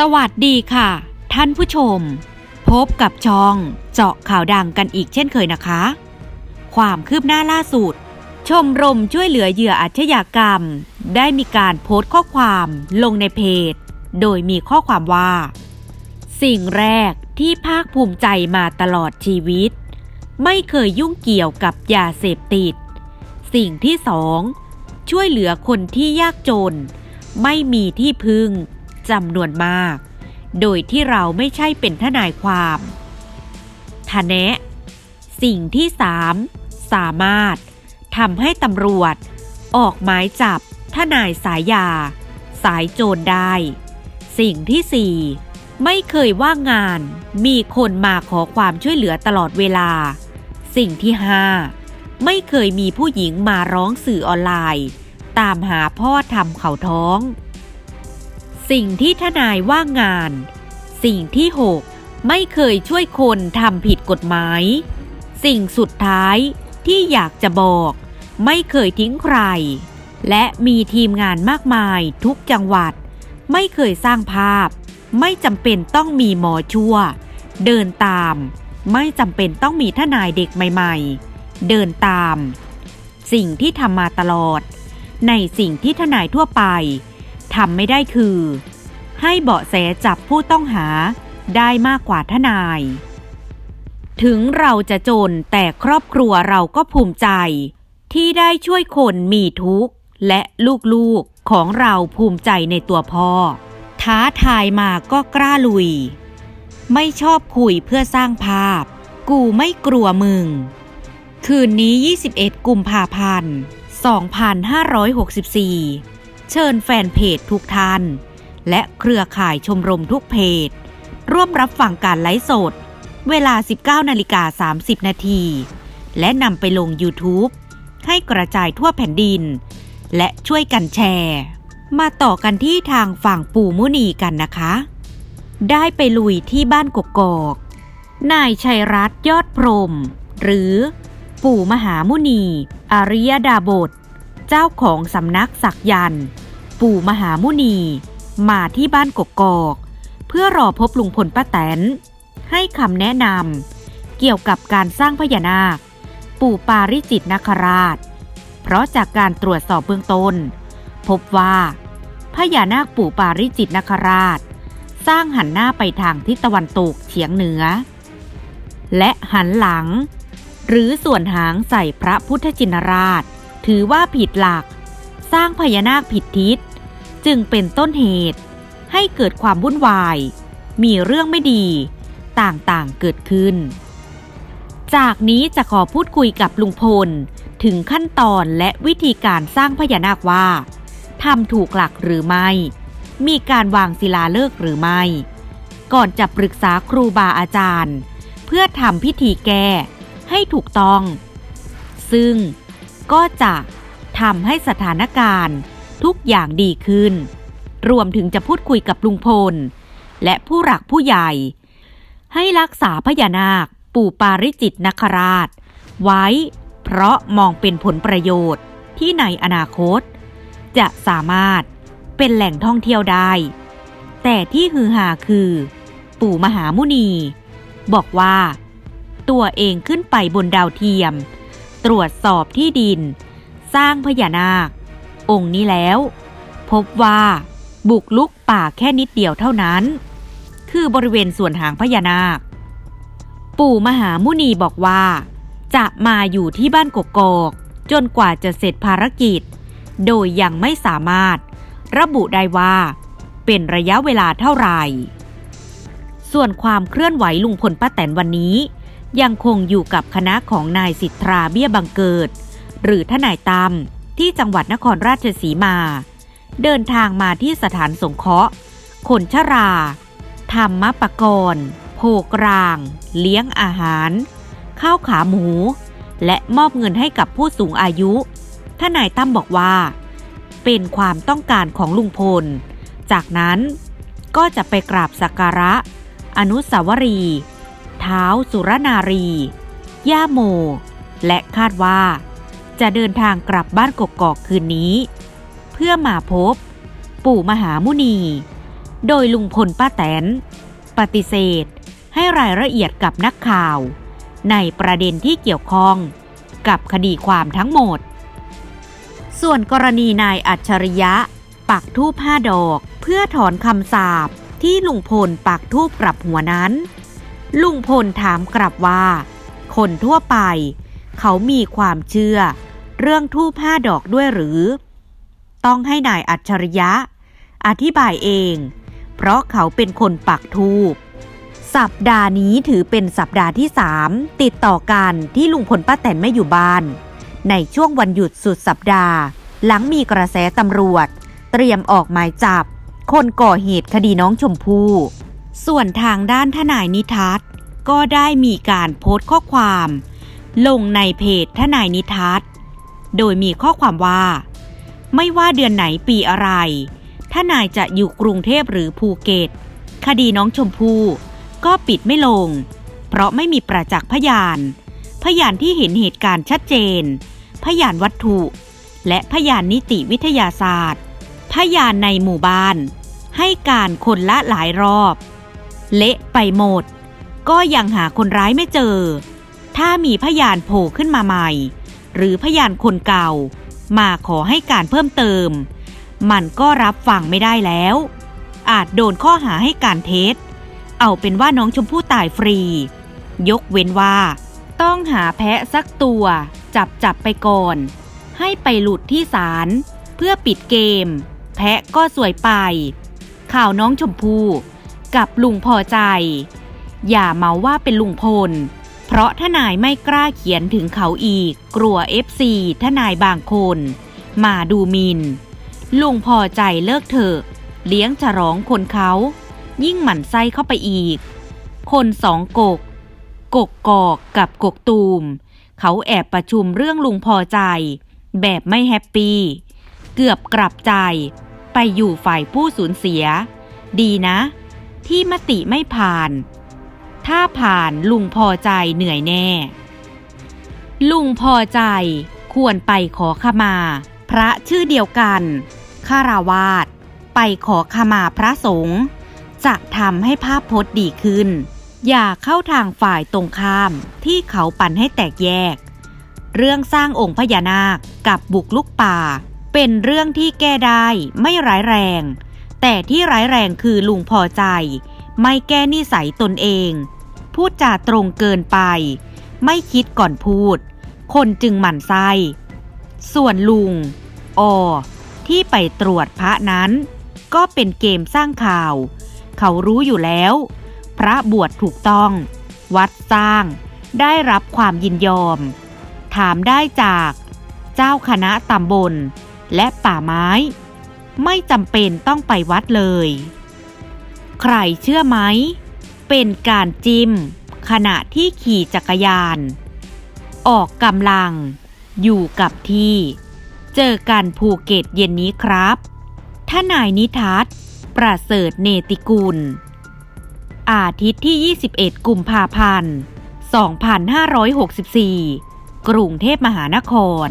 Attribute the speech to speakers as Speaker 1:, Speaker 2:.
Speaker 1: สวัสดีค่ะ ท่านผู้ชม พบกับช่องเจาะข่าวดังกันอีกเช่นเคยนะคะ ความคืบหน้าล่าสุด ชมรมช่วยเหลือเหยื่ออาชญากรรม ได้มีการโพสต์ข้อความลงในเพจ โดยมีข้อความว่า สิ่งแรกที่ภาคภูมิใจมาตลอดชีวิต ไม่เคยยุ่งเกี่ยวกับยาเสพติด สิ่งที่สองช่วยเหลือคนที่ยากจน ไม่มีที่พึ่ง จำนวนมาก โดยที่เราไม่ใช่เป็นทนายความทะแนะ สิ่งที่สามสามารถทำให้ตำรวจ ออกหมายจับทนายสายยา สายโจรได้ สิ่งที่สี่ไม่เคยว่างงานมีคนมาขอความช่วยเหลือตลอดเวลา สิ่งที่ห้าไม่เคยมีผู้หญิงมาร้องสื่อออนไลน์ ตามหาพ่อทำเขาท้อง สิ่งที่ทนายว่างงาน สิ่งที่หกไม่เคยช่วยคนทำผิดกฎหมาย สิ่งสุดท้ายที่อยากจะบอก ไม่เคยทิ้งใคร และมีทีมงานมากมายทุกจังหวัด ไม่เคยสร้างภาพ ไม่จำเป็นต้องมีหมอชั่ว เดินตาม ไม่จำเป็นต้องมีทนายเด็กใหม่ ๆ เดินตาม สิ่งที่ทำมาตลอด ในสิ่งที่ทนายทั่วไป ทำไม่ได้คือ ให้เบาะแสจับผู้ต้องหาได้มากกว่าทนาย ถึงเราจะจนแต่ครอบครัวเราก็ภูมิใจ ที่ได้ช่วยคนมีทุกข์ และลูกๆของเราภูมิใจในตัวพ่อ ท้าทายมาก็กล้าลุย ไม่ชอบคุยเพื่อสร้างภาพ กูไม่กลัวมึง คืนนี้ 21 กุมภาพันธ์2564 เชิญแฟนเพจทุกท่าน และเครือข่ายชมรมทุกเพจ ร่วมรับฟังการไลฟ์สด เวลา 19นาฬิกา30 นาที และนำไปลง YouTube ให้กระจายทั่วแผ่นดิน และช่วยกันแชร์ มาต่อกันที่ทางฝั่งปู่มุนีกันนะคะ ได้ไปลุยที่บ้านกกอกนายชัยรัตน์ยอดพรม หรือ ปู่มหามุนี อริยดาบท เจ้าของสำนักศักยันต์ปู่มหามุนี มาที่บ้านกกอก เพื่อรอพบลุงพลป้าแตน ให้คำแนะนำเกี่ยวกับการสร้างพญานาค ปู่ปาริจิตนาคราช เพราะจากการตรวจสอบเบื้องต้น พบว่าพญานาคปู่ปาริจิตนาคราช สร้างหันหน้าไปทางทิศตะวันตกเฉียงเหนือ และหันหลัง หรือส่วนหางใส่พระพุทธจินราช ถือว่าผิดหลัก สร้างพญานาคผิดทิศ จึงเป็นต้นเหตุ ให้เกิดความวุ่นวาย มีเรื่องไม่ดี ต่างๆเกิดขึ้น จากนี้จะขอพูดคุยกับลุงพล ถึงขั้นตอนและวิธีการสร้างพญานาคว่าทำถูกหลักหรือไม่ มีการวางศิลาฤกษ์หรือไม่ ก่อนจะปรึกษาครูบาอาจารย์ เพื่อทำพิธีแก้ให้ถูกต้อง ซึ่ง ก็จะทำให้สถานการณ์ทุกอย่างดีขึ้น รวมถึงจะพูดคุยกับลุงพล และผู้หลักผู้ใหญ่ ให้รักษาพญานาค ปู่ปาริจิตนคราช ไว้ เพราะมองเป็นผลประโยชน์ที่ในอนาคต จะสามารถเป็นแหล่งท่องเที่ยวได้ แต่ที่ฮือฮาคือ ปู่มหามุนี บอกว่า ตัวเองขึ้นไปบนดาวเทียม ตรวจสอบที่ดิน สร้างพญานาค องค์นี้แล้ว พบว่าบุกลุกป่าแค่นิดเดียวเท่านั้น คือบริเวณส่วนหางพญานาค ปู่มหามุนีบอกว่า จะมาอยู่ที่บ้านกกอกจนกว่าจะเสร็จภารกิจ โดยยังไม่สามารถระบุได้ว่า เป็นระยะเวลาเท่าไหร่ ส่วนความเคลื่อนไหวลุงพลป้าแตนวันนี้ ยังคงอยู่กับคณะของนายสิทธาเบี้ยบังเกิด หรือทนายตั้มที่จังหวัดนครราชสีมา เดินทางมาที่สถานสงเคราะห์คนชรา ธรรมปกรณ์โภกราง เลี้ยงอาหาร ข้าวขาหมู และมอบเงินให้กับผู้สูงอายุทนายตั้มบอกว่า เป็นความต้องการของลุงพล จากนั้นก็จะไปกราบสักการะ อนุสาวรีย์ ท้าสุรนารี ย่าโม และคาดว่า จะเดินทางกลับบ้านกกอกคืนนี้ เพื่อมาพบ ปู่มหามุนี โดยลุงพลป้าแตน ปฏิเสธให้รายละเอียดกับนักข่าว ในประเด็นที่เกี่ยวข้องกับคดีความทั้งหมด ส่วนกรณีนายอัจฉริยะ ปักทูปห้าดอกเพื่อถอนคำสาปที่ลุงพลปักทูปกลับหัวนั้น ลุงพลถามกลับว่า คนทั่วไป เขามีความเชื่อ เรื่องทูปห้าดอกด้วยหรือ ต้องให้นายอัจฉริยะ อธิบายเอง เพราะเขาเป็นคนปักทูปสัปดาห์นี้ถือเป็นสัปดาห์ที่สามติดต่อกันที่ลุงพลป้าแตนไม่อยู่บ้าน ในช่วงวันหยุดสุดสัปดาห์ หลังมีกระแสตำรวจ เตรียมออกหมายจับ คนก่อเหตุคดีน้องชมพู่ ส่วนทางด้านทนายนิทัศน์ก็ได้มีการโพสต์ข้อความ ลงในเพจทนายนิทัศน์โดยมีข้อความว่า ไม่ว่าเดือนไหนปีอะไรถ้านายจะอยู่กรุงเทพหรือภูเก็ต คดีน้องชมพู่ก็ปิดไม่ลง เพราะไม่มีประจักษ์พยาน พยานที่เห็นเหตุการณ์ชัดเจน พยานวัตถุ และพยานนิติวิทยาศาสตร์ พยานในหมู่บ้าน ให้การคนละหลายรอบ เละไปหมด ก็ยังหาคนร้ายไม่เจอ ถ้ามีพยานโผล่ขึ้นมาใหม่ หรือพยานคนเก่า มาขอให้การเพิ่มเติม มันก็รับฟังไม่ได้แล้ว อาจโดนข้อหาให้การเท็จ เอาเป็นว่าน้องชมพู่ตายฟรี ยกเว้นว่า ต้องหาแพะสักตัว จับจับไปก่อน ให้ไปหลุดที่ศาลเพื่อปิดเกม แพะก็สวยไป ข่าวน้องชมพู่ กับลุงพอใจ อย่าเมาว่าเป็นลุงพล เพราะทนายไม่กล้าเขียนถึงเขาอีก กลัวเอฟซีทนายบางคน มาดูมิน ลุงพอใจเลิกเถอะ เลี้ยงฉลองคนเขา ยิ่งหมั่นไส้เข้าไปอีก คนสองกก กกกอกกับกกตูม เขาแอบประชุมเรื่องลุงพอใจ แบบไม่แฮปปี้เกือบกลับใจ ไปอยู่ฝ่ายผู้สูญเสีย ดีนะ ที่มติไม่ผ่าน ถ้าผ่านลุงพอใจเหนื่อยแน่ ลุงพอใจควรไปขอขมา พระชื่อเดียวกันคาราวาสไปขอขมาพระสงฆ์จะทำให้ภาพพจน์ดีขึ้น อย่าเข้าทางฝ่ายตรงข้ามที่เขาปั่นให้แตกแยก เรื่องสร้างองค์พญานาคกับบุกลุกป่า เป็นเรื่องที่แก้ได้ไม่ร้ายแรง แต่ที่ร้ายแรงคือลุงพอใจ ไม่แก้นิสัยตนเอง พูดจาตรงเกินไป ไม่คิดก่อนพูด คนจึงหมั่นไส้ส่วนลุงออที่ไปตรวจพระนั้น ก็เป็นเกมสร้างข่าว เขารู้อยู่แล้ว พระบวชถูกต้อง วัดสร้าง ได้รับความยินยอม ถามได้จาก เจ้าคณะตำบล และป่าไม้ ไม่จำเป็นต้องไปวัดเลย ใครเชื่อไหม เป็นการจิม ขณะที่ขี่จักรยาน ออกกำลัง อยู่กับที่ เจอกันภูเก็ตเย็นนี้ครับท่านายนิทัศประเสริฐเนติกุล อาทิตย์ที่ 21 กุมภาพันธ์ 2564 กรุงเทพมหานคร